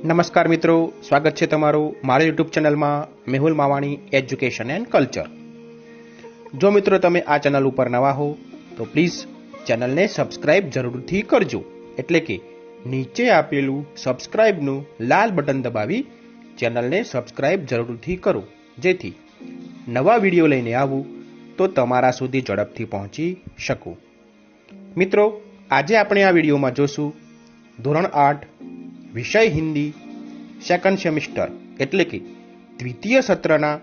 નમસ્કાર મિત્રો, સ્વાગત છે તમારું મારા યુટ્યુબ ચેનલમાં Mehul Mavani education and culture જો મિત્રો તમે આ ચેનલ ઉપર નવા હો, તો પ્લીઝ ચેનલને સબસ્ક્રાઇબ જરૂરથી કરજો. એટલે કે નીચે આપેલું સબસ્ક્રાઇબનું લાલ બટન દબાવી ચેનલને સબસ્ક્રાઇબ જરૂરથી કરો. જેથી નવા વીડિયો લઈને આવું તો તમારા સુધી ઝડપથી પહોંચી શકું. મિત્રો, આજે આપણે આ વિડીયોમાં જોશું ધોરણ આઠ વિષય હિન્દી સેકન્ડ સેમિસ્ટર એટલે કે દ્વિતીય સત્રના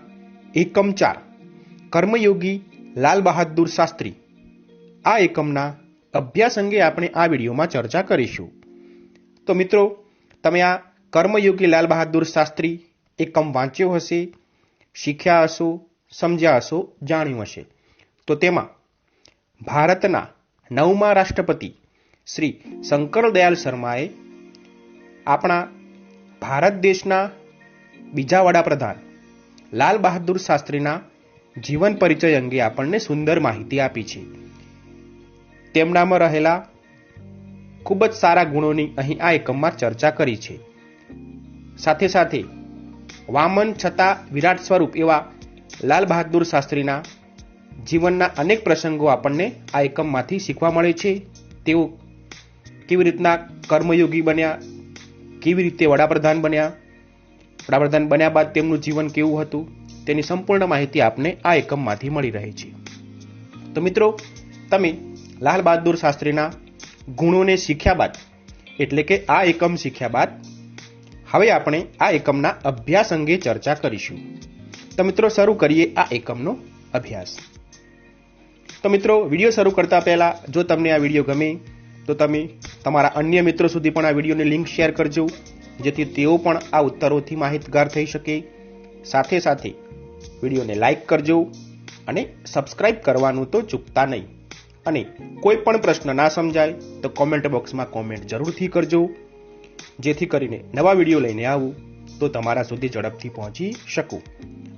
એકમ ચાર, કર્મયોગી લાલ બહાદુર શાસ્ત્રી. આ એકમના અભ્યાસ અંગે આપણે આ વિડીયોમાં ચર્ચા કરીશું. તો મિત્રો, તમે આ કર્મયોગી લાલ બહાદુર શાસ્ત્રી એકમ વાંચ્યો હશે, શીખ્યા હશો, સમજ્યા હશો, જાણ્યું હશે. તો તેમાં ભારતના નવમા રાષ્ટ્રપતિ શ્રી શંકર દયાલ શર્માએ આપણા ભારત દેશના બીજા વડાપ્રધાન લાલ બહાદુર શાસ્ત્રીના જીવન પરિચય અંગે આપણને સુંદર માહિતી આપી છે. તેમનામાં રહેલા ખૂબ જ સારા ગુણોની અહીં આ એકમમાં ચર્ચા કરી છે. સાથે સાથે વામન છતાં વિરાટ સ્વરૂપ એવા લાલ બહાદુર શાસ્ત્રીના જીવનના અનેક પ્રસંગો આપણને આ એકમમાંથી શીખવા મળે છે. તેઓ કેવી રીતના કર્મયોગી બન્યા કેવી રીતે વડાપ્રધાન બન્યા? વડાપ્રધાન બન્યા બાદ તેમનું જીવન કેવું હતું? તેની સંપૂર્ણ માહિતી આપને આ એકમમાંથી મળી રહે છે. તો મિત્રો, તમે લાલ બહાદુર શાસ્ત્રીના ગુણોને શીખ્યા બાદ, એટલે કે આ એકમ શીખ્યા બાદ, હવે આપણે આ એકમના અભ્યાસ અંગે ચર્ચા કરીશું. તો મિત્રો, શરૂ કરીએ આ એકમનો અભ્યાસ. તો મિત્રો, વીડિયો શરૂ કરતા પહેલા, જો તમને આ વીડિયો ગમે તો તમે તમારા અન્ય મિત્રો સુધી પણ આ વિડીયોની લિંક શેર કરજો, જેથી તેઓ પણ આ ઉત્તરોથી માહિતગાર થઈ શકે. સાથે સાથે વિડીયોને લાઇક કરજો અને સબસ્ક્રાઇબ કરવાનું તો ચૂકતા નહીં. અને કોઈ પણ પ્રશ્ન ના સમજાય તો કોમેન્ટ બોક્સમાં કોમેન્ટ જરૂરથી કરજો. જેથી કરીને નવા વીડિયો લઈને આવું તો તમારા સુધી ઝડપથી પહોંચી શકું.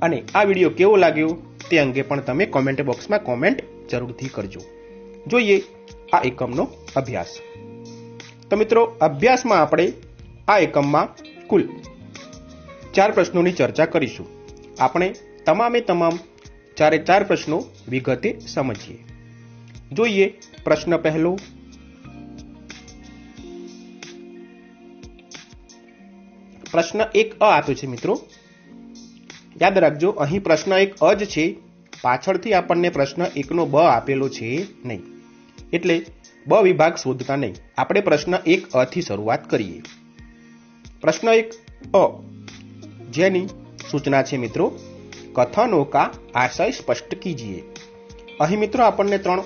અને આ વીડિયો કેવો લાગ્યો તે અંગે પણ તમે કોમેન્ટ બોક્સમાં કોમેન્ટ જરૂરથી કરજો. જોઈએ આ એકમનો અભ્યાસ. તો મિત્રો, અભ્યાસમાં આપણે આ એકમમાં કુલ ચાર પ્રશ્નોની ચર્ચા કરીશું. આપણે તમામે તમામ ચારે ચાર પ્રશ્નો વિગતે સમજીએ. જોઈએ પ્રશ્ન પહેલો. પ્રશ્ન એક અ આપ્યો છે મિત્રો. યાદ રાખજો, અહીં પ્રશ્ન એક અ જ છે. પાછળથી આપણને પ્રશ્ન એકનો બ આપેલો છે નહીં. એટલે બ વિભાગ શોધતા નહીં. આપણે પ્રશ્ન એક અ થી શરૂઆત કરીએ. પ્રશ્ન એક, અ. જેની સૂચના છે મિત્રો, કથનો કા આશય સ્પષ્ટ કીજીએ. અહીં મિત્રો આપણને ત્રણ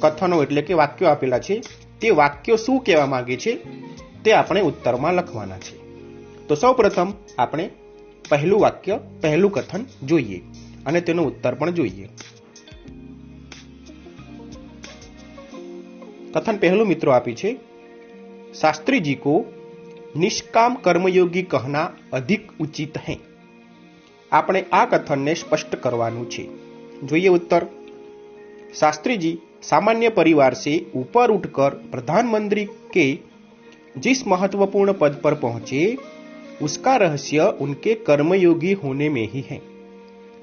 કથનો એટલે કે વાક્યો આપેલા છે. તે વાક્યો શું કહેવા માંગે છે? તે આપણે ઉત્તરમાં લખવાના છે. તો સૌ પ્રથમ આપણે પહેલું વાક્ય, પહેલું કથન જોઈએ અને તેનો ઉત્તર પણ જોઈએ. कथन पहलू मित्रों आपी છે शास्त्री जी को निष्काम कर्मयोगी कहना अधिक उचित है આપણે આ કથનને સ્પષ્ટ કરવાનું છે જોઈએ ઉત્તર शास्त्री जी सामान्य परिवार से ऊपर उठकर प्रधानमंत्री के जिस महत्वपूर्ण पद पर पहुंचे उसका रहस्य उनके कर्मयोगी होने में ही है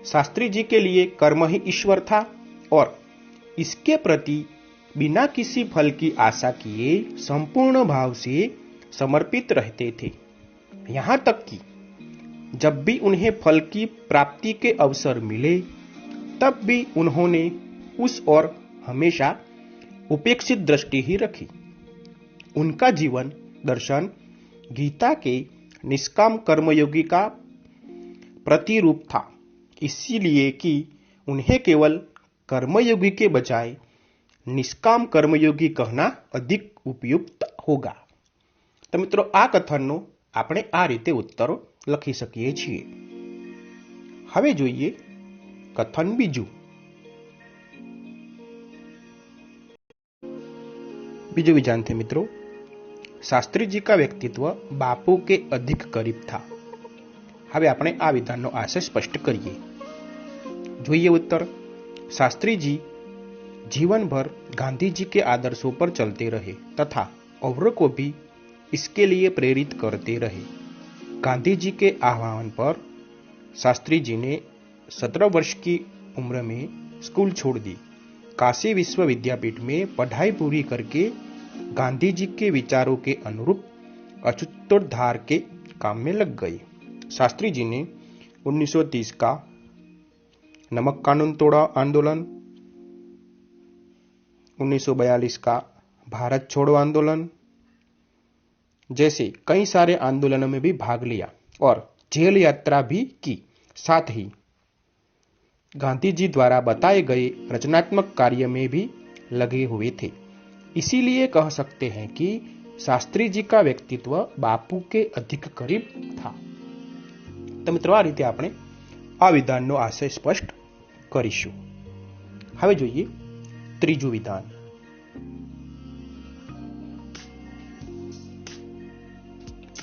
शास्त्री जी के लिए कर्म ही ईश्वर था और इसके प्रति बिना किसी फल की आशा किए संपूर्ण भाव से समर्पित रहते थे। यहाँ तक कि जब भी उन्हें फल की प्राप्ति के अवसर मिले, तब भी उन्होंने उस और हमेशा उपेक्षित दृष्टि ही रखी। उनका जीवन, दर्शन, गीता के निष्काम कर्मयोगी का प्रतिरूप था। इसीलिए कि उन्हें केवल कर्मयोगी के बजाय નિષ્કામ કર્મયોગી કહના અધિક ઉપયુક્ત હોગા. તો મિત્રો, આ કથનનો આપણે આ રીતે ઉત્તરો લખી શકીએ છીએ. હવે જોઈએ કથન બીજું. બીજું વિધાન છે મિત્રો, શાસ્ત્રીજી કા વ્યક્તિત્વ બાપુ કે અધિક કરીબ થા? હવે આપણે આ વિધાનનો આશય સ્પષ્ટ કરીએ. જોઈએ ઉત્તર શાસ્ત્રી જી जीवन भर गांधी जी के आदर्शों पर चलते रहे तथा औरों को भी इसके लिए प्रेरित करते रहे। गांधी जी के आह्वान पर शास्त्री जी ने सत्रह वर्ष की उम्र में स्कूल छोड़ दी। काशी विश्वविद्यापीठ में पढ़ाई पूरी करके गांधी जी के विचारों के अनुरूप अचुत्तरधार के काम में लग गए शास्त्री जी ने 1930 का नमक कानून तोड़ा आंदोलन 1942 का भारत छोड़ो आंदोलन जैसे कई सारे आंदोलनों में भी भाग लिया और जेल यात्रा भी की साथ ही गांधी जी द्वारा बताए गए रचनात्मक कार्य में भी लगे हुए थे इसीलिए कह सकते हैं कि શાસ્ત્રી જી કા વ્યક્તિત્વ બાપુ કે અધિક કરીબ થા તો મિત્રો આ રીતે આપણે આ વિધાનનો આશય સ્પષ્ટ કરીશું હવે જોઈએ ત્રીજું વિધાન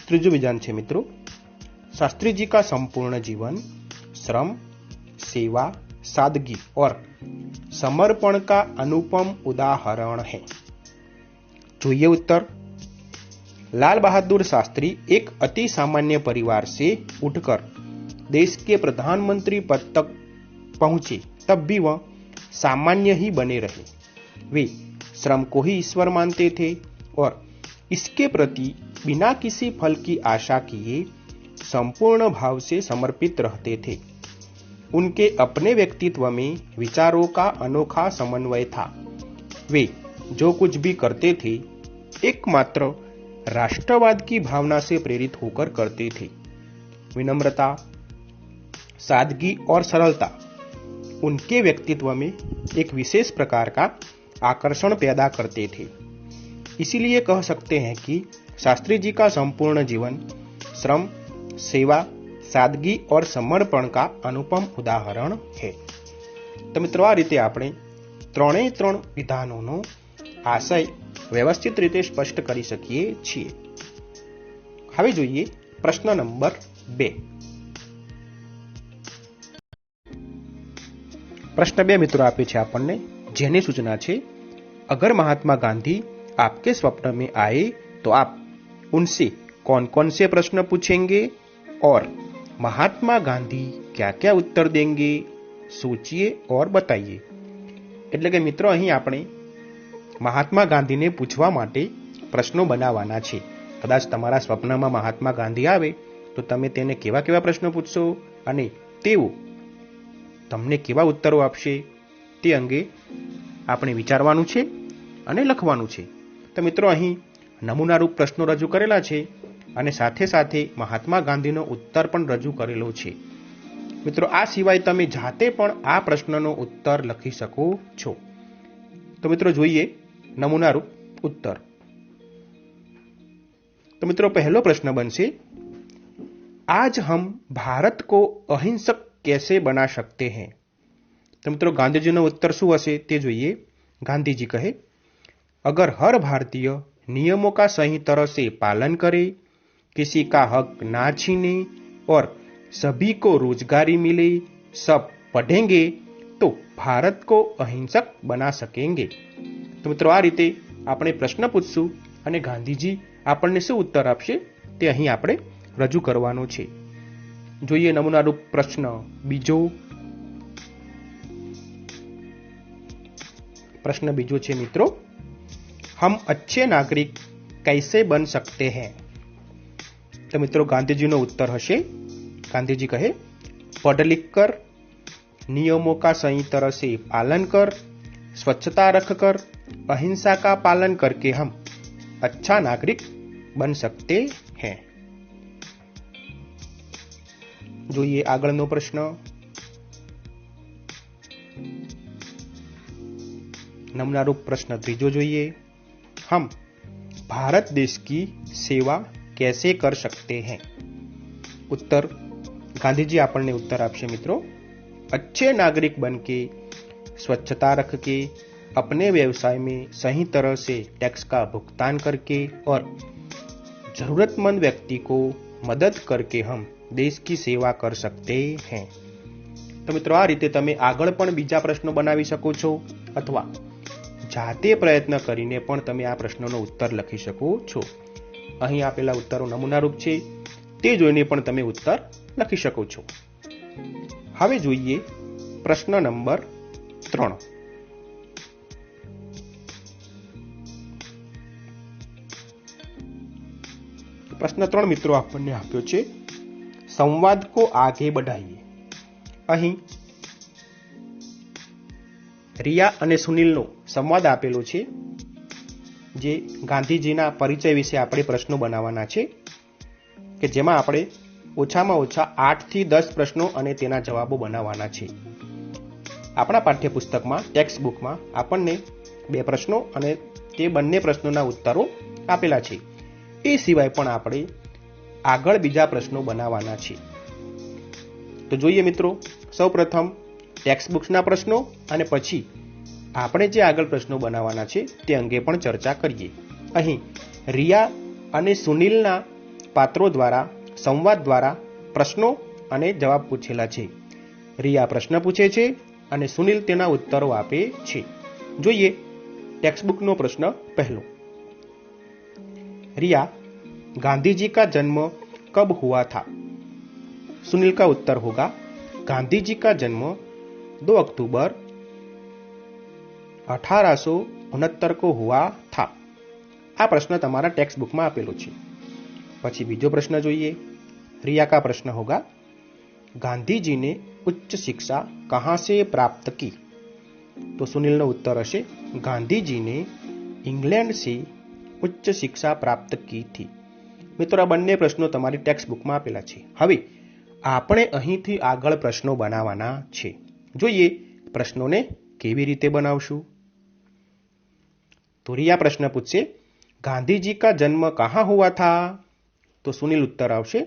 ત્રીજું વિધાન છે મિત્રો शास्त्री जी का संपूर्ण जीवन श्रम सेवा सादगी और समर्पण का अनुपम उदाहरण है જોઈએ उत्तर लाल बहादुर शास्त्री एक अति सामान्य परिवार से उठकर देश के प्रधानमंत्री पद तक पहुंचे तब भी वह सामान्य ही बने रहे। वे श्रम को ही ईश्वर मानते थे और इसके प्रति बिना किसी फल की आशा किए संपूर्ण भाव से समर्पित रहते थे। उनके अपने व्यक्तित्व में विचारों का अनोखा समन्वय था। वे जो कुछ भी करते थे, एकमात्र राष्ट्रवाद की भावना से प्रेरित होकर करते थे। विनम्रता, सादगी और सरलता उनके व्यक्तित्व में एक विशेष प्रकार का आकर्षण पैदा करते थे इसीलिए कह सकते हैं कि शास्त्री जी का संपूर्ण जीवन श्रम सेवा સાદગી ઓર સમર્પણ કા અનુપમ ઉદાહરણ છે તો મિત્રો આ રીતે આપણે ત્રણેય ત્રણ વિધાનોનો આશય વ્યવસ્થિત રીતે સ્પષ્ટ કરી શકીએ છીએ હવે જોઈએ પ્રશ્ન નંબર બે પ્રશ્ન બે મિત્રો આપે છે આપણને જેની સૂચના છે अगर महात्मा गांधी आपके स्वप्न में आए तो आप उनसे कौन कौन से प्रश्न पूछेंगे और महात्मा गांधी क्या क्या उत्तर देंगे सोचिए और बताइए એટલે કે મિત્રો અહીં આપણે મહાત્મા ગાંધીને પૂછવા માટે પ્રશ્નો બનાવવાના છે કદાચ તમારા સ્વપ્નમાં મહાત્મા ગાંધી આવે તો તમે તેને કેવા કેવા પ્રશ્નો પૂછશો અને તેઓ તમને કેવા ઉત્તરો આપશે? તે અંગે આપણે વિચારવાનું છે અને લખવાનું છે. તો મિત્રો, અહીં નમૂનારૂપ પ્રશ્નો રજૂ કરેલા છે અને સાથે સાથે મહાત્મા ગાંધીનો ઉત્તર પણ રજૂ કરેલો છે. મિત્રો, આ સિવાય તમે જાતે પણ આ પ્રશ્નનો ઉત્તર લખી શકો છો. તો મિત્રો, જોઈએ નમૂનારૂપ ઉત્તર. તો મિત્રો, પહેલો પ્રશ્ન બનશે, આજ હમ ભારત કો અહિંસક કેસે બના શકતે હૈ તો મિત્રો ગાંધીજીનો ઉત્તર શું હશે તે જોઈએ ગાંધીજી કહે અગર હર ભારતીય નિયમો કા સહી तरह से पालन करे, किसी का हक ना छीने और सभी को रोजगारी मिले, सब पढ़ेंगे તો ભારત કો અહિંસક બના સકેંગે તો મિત્રો આ રીતે આપણે પ્રશ્ન પૂછશું અને ગાંધીજી આપણને શું ઉત્તર આપશે તે અહીં આપણે રજૂ કરવાનું છે. જોઈએ નમૂનારૂપ પ્રશ્ન બીજો પ્રશ્ન બીજો છે મિત્રો हम अच्छे नागरिक कैसे बन सकते हैं तो मित्रों गांधी जी नो उत्तर हशे गांधी जी कहे पढ़ लिख कर नियमों का सही तरह से पालन कर स्वच्छता रखकर अहिंसा का पालन करके हम अच्छा नागरिक बन सकते જોઈએ આગળનો પ્રશ્ન નમનારૂપ પ્રશ્ન ત્રીજો જોઈએ हम भारत देश की सेवा कैसे कर सकते हैं उत्तर गांधी जी આપણને उत्तर આપશે મિત્રો अच्छे नागरिक बन के स्वच्छता रख के अपने व्यवसाय में सही तरह से टैक्स का भुगतान करके और जरूरतमंद व्यक्ति को मदद करके हम દેશ કી સેવા કર સકતે હૈ. તો મિત્રો, આ રીતે તમે આગળ પણ બીજા પ્રશ્નો બનાવી શકો છો અથવા જાતે પ્રયત્ન કરીને પણ તમે આ પ્રશ્નનો ઉત્તર લખી શકો છો. અહીં આપેલા ઉત્તરો નમૂનારૂપ છે. તે જોઈને પણ તમે ઉત્તર લખી શકો છો. હવે જોઈએ પ્રશ્ન નંબર ત્રણ. પ્રશ્ન ત્રણ મિત્રો આપણને આપ્યો છે. સંવાદ કો આગે બઢાઈએ. અહીં રિયા અને સુનિલનો સંવાદ આપેલો છે, જે ગાંધીજીના પરિચય વિશે આપણે પ્રશ્નો બનાવવાના છે, કે જેમાં આપણે ઓછામાં ઓછા આઠથી દસ પ્રશ્નો અને તેના જવાબો બનાવવાના છે. આપણા પાઠ્યપુસ્તકમાં ટેક્સ્ટ બુકમાં આપણને બે પ્રશ્નો અને તે બંને પ્રશ્નોના ઉત્તરો આપેલા છે. એ સિવાય પણ આપણે આગળ બીજા પ્રશ્નો બનાવવાના છે. તો જોઈએ મિત્રો, સૌપ્રથમ ટેક્સ્ટબુક્સના પ્રશ્નો અને પછી આપણે જે આગળ પ્રશ્નો બનાવવાના છે તે અંગે પણ ચર્ચા કરીએ. અહીં રિયા અને સુનિલના પાત્રો દ્વારા, સંવાદ દ્વારા પ્રશ્નો અને જવાબ પૂછેલા છે. રિયા પ્રશ્ન પૂછે છે અને સુનિલ તેના ઉત્તરો આપે છે. જોઈએ ટેક્સ્ટબુકનો પ્રશ્ન પહેલો. रिया गांधी जी का जन्म कब हुआ था सुनील का उत्तर होगा गांधी जी का जन्म 2 अक्टूबर अठारह को हुआ था આ પ્રશ્ન તમારા ટેક્સ્ટ બુકમાં આપેલો છે પછી બીજો પ્રશ્ન જોઈએ रिया का प्रश्न होगा गांधी जी ने उच्च शिक्षा कहाँ से प्राप्त की तो सुनील નો ઉત્તર હશે गांधी जी ने इंग्लैंड से ઉચ્ચ શિક્ષા પ્રાપ્ત કી થી મિત્રો, આ બંને પ્રશ્નો તમારી ટેક્સ્ટ બુકમાં આપેલા છે. હવે, આપણે અહીંથી આગળ પ્રશ્નો બનાવવાના છે. જોઈએ, પ્રશ્નોને કેવી રીતે બનાવશું? તો રિયા પ્રશ્ન પૂછશે, ગાંધીજી કા જન્મ કહા હુઆ થા? તો સુનિલ ઉત્તર આવશે,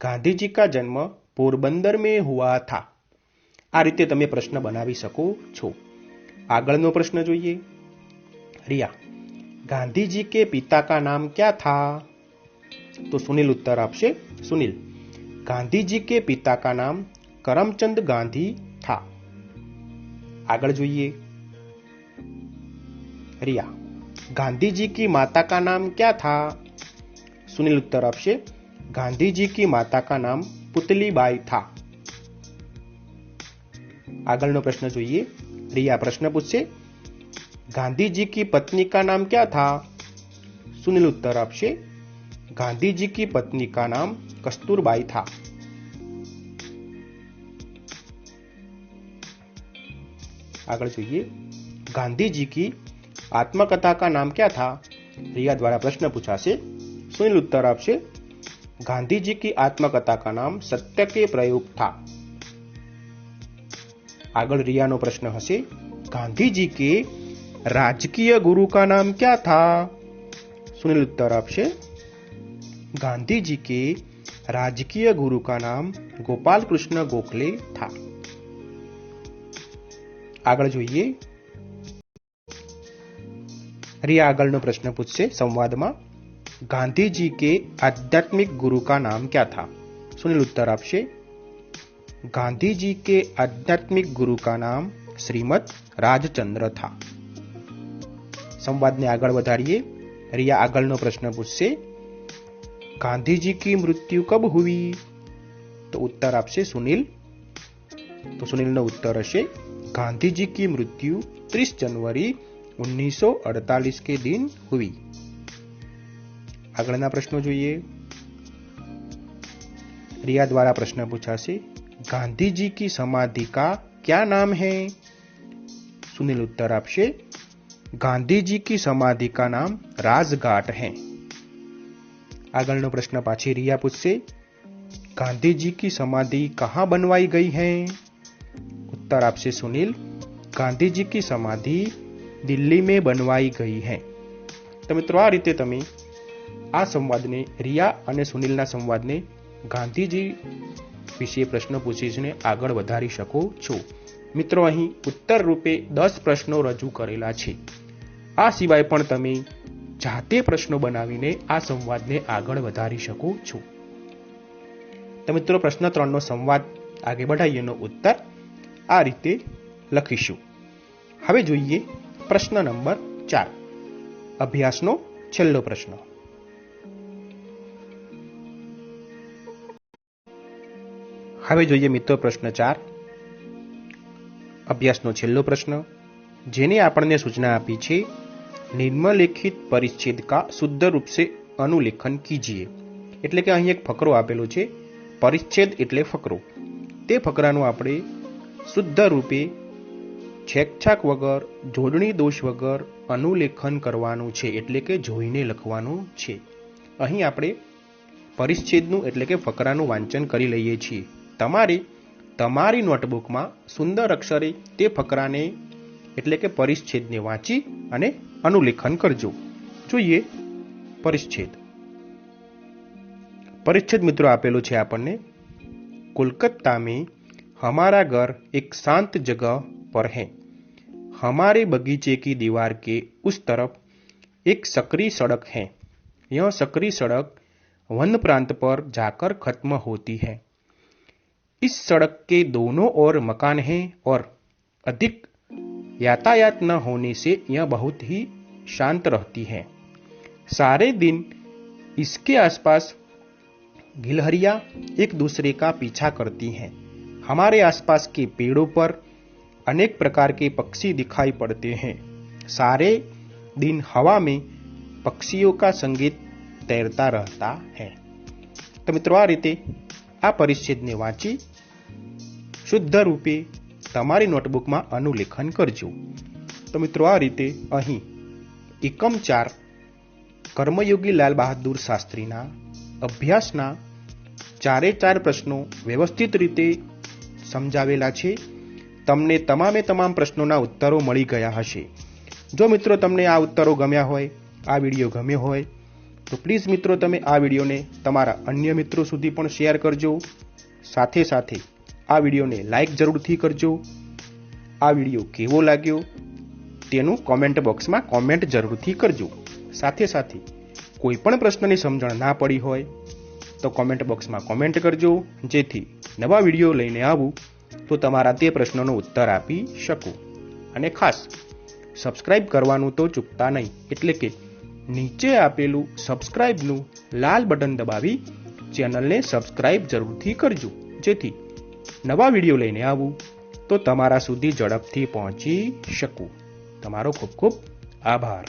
ગાંધીજી કા જન્મ પોરબંદર મેં હુઆ થા. આ રીતે તમે પ્રશ્ન બનાવી શકો છો. આગળનો પ્રશ્ન જોઈએ. રિયા, ગાંધીજી કે પિતા કા નામ ક્યા થા? था तो सुनील उत्तर आपसे सुनील गांधी जी के पिता का नाम करमचंद गांधी था આગળ જોઈએ रिया गांधी जी की माता का नाम क्या था सुनील उत्तर आपसे गांधी जी की माता का नाम पुतलीबाई था આગળનો પ્રશ્ન જોઈએ રિયા પ્રશ્ન પૂછશે गांधी जी की पत्नी का नाम क्या था सुनील उत्तर आपसे गांधी जी की पत्नी का नाम कस्तूरबाई था आगे જોઈએ गांधी जी की आत्मकथा का नाम क्या था रिया द्वारा प्रश्न पूछा से सुनील उत्तर आपसे गांधी जी की आत्मकथा का नाम सत्य के प्रयोग था આગળ રિયાનો પ્રશ્ન હશે ગાંધીજી કે राजकीय गुरु का नाम क्या था सुनील उत्तर आपसे गांधी जी के राजकीय गुरु का नाम गोपाल कृष्ण गोखले था આગળ જોઈએ રિયા આગળનો પ્રશ્ન પૂછશે સંવાદમાં ગાંધીજી કે આધ્યાત્મિક ગુરુ કા નામ ક્યા થા સુનિલ ઉત્તર આપશે ગાંધીજી કે આધ્યાત્મિક ગુરુ કા નામ શ્રીમદ રાજચંદ્ર થા સંવાદને આગળ વધારીએ રિયા આગળનો પ્રશ્ન પૂછશે गांधी जी की मृत्यु कब हुई? तो उत्तर आपसे सुनील। तो सुनील सुनीलनं उत्तर हे गांधी जी की मृत्यु 30 जनवरी 1948 के दिन हुई। अगला प्रश्न जो ये रिया द्वारा प्रश्न पूछा से, गांधी जी की समाधि का क्या नाम है? सुनील उत्तर आपसे, गांधी जी की समाधि का नाम राजघाट है। આગળનો પ્રશ્ન પાછી રિયા પૂછશે ગાંધી જી કી સમાધિ કહાં बनवाई गई है उत्तर आपसे सुनील गांधी जी की समाधि દિલ્હી में बनवाई गई है તો મિત્રો આ રીતે તમે આ સંવાદને રિયા અને સુનિલના સંવાદને ગાંધીજી વિશે પ્રશ્ન પૂછીને આગળ વધારી શકો છો મિત્રો અહીં ઉત્તર રૂપે દસ પ્રશ્નો રજૂ કરેલા છે આ સિવાય પણ તમે જાતે પ્રશ્નો બનાવીને આ સંવાદને આગળ વધારી શકું છું. તો મિત્રો, પ્રશ્ન ત્રણનો સંવાદ આગે બઢાઈએનો ઉત્તર આ રીતે લખીશું. હવે જોઈએ પ્રશ્ન નંબર ચાર. અભ્યાસનો છેલ્લો પ્રશ્ન. હવે જોઈએ મિત્રો પ્રશ્ન ચાર. અભ્યાસનો છેલ્લો પ્રશ્ન. જેને આપણને સૂચના આપી છે નિમ્નલિખિત પરિચ્છેદ કા શુદ્ધ રૂપ અનુલેખન કીજીએ. એટલે કે અહીં એક ફકરો આપેલો છે, પરિચ્છેદ એટલે ફકરો. તે ફકરાનું આપણે શુદ્ધ રૂપે છેકછાક વગર, જોડણી દોષ વગર અનુલેખન કરવાનું છે, એટલે કે જોઈને લખવાનું છે. અહીં આપણે પરિચ્છેદનું એટલે કે ફકરાનું વાંચન કરી લઈએ છીએ. તમારે તમારી નોટબુકમાં સુંદર અક્ષરે તે ફકરાને એટલે કે પરિચ્છેદને વાંચી અને અનુલેખન કરજો જોઈએ પરિચ્છેદ પરિચ્છેદ મિત્રો આપેલો છે આપણને कोलकाता में हमारा घर एक शांत जगह पर है हमारे बगीचे की दीवार के उस तरफ एक सकरी सड़क है यह सकरी सड़क वन प्रांत पर जाकर खत्म होती है इस सड़क के दोनों ओर मकान हैं और अधिक यातायात न होने से यह बहुत ही शांत रहती है सारे दिन इसके आसपास गिलहरियां एक दूसरे का पीछा करती हैं हमारे आसपास के पेड़ों पर अनेक प्रकार के पक्षी दिखाई पड़ते हैं सारे दिन हवा में पक्षियों का संगीत तैरता रहता है તો મિત્રો આ રીતે આ પરિચ્છેદને વાંચી શુદ્ધ રૂપે તમારી નોટબુકમાં અનુલેખન કરજો. તો મિત્રો આ રીતે અહીં એકમ ચાર કર્મયોગી લાલ બહાદુર શાસ્ત્રીના અભ્યાસના ચારે ચાર પ્રશ્નો વ્યવસ્થિત રીતે સમજાવેલા છે. તમને તમામે તમામ પ્રશ્નોના ઉત્તરો મળી ગયા હશે. જો મિત્રો તમને આ ઉત્તરો ગમ્યા હોય, આ વીડિયો ગમ્યો હોય, તો પ્લીઝ મિત્રો તમે આ વિડીયોને તમારા અન્ય મિત્રો સુધી પણ શેર કરજો. સાથે સાથે આ વિડીયોને લાઇક જરૂરથી કરજો. આ વીડિયો કેવો લાગ્યો? તેનું કોમેન્ટ બોક્સમાં કોમેન્ટ જરૂરથી કરજો. સાથે સાથે કોઈ પણ પ્રશ્નની સમજણ ના પડી હોય, તો કોમેન્ટ બોક્સમાં કોમેન્ટ કરજો. જેથી નવા વીડિયો લઈને આવું, તો તમારા તે પ્રશ્નોનો ઉત્તર આપી શકું. અને ખાસ સબસ્ક્રાઇબ કરવાનું તો ચૂકતા નહીં, એટલે કે નીચે આપેલું સબસ્ક્રાઇબનું લાલ બટન દબાવી ચેનલને સબસ્ક્રાઇબ જરૂરથી કરજો. જેથી નવા વીડિયો લઈને આવું તો તમારા સુધી ઝડપથી પહોંચી શકું. તમારો ખૂબ ખૂબ આભાર.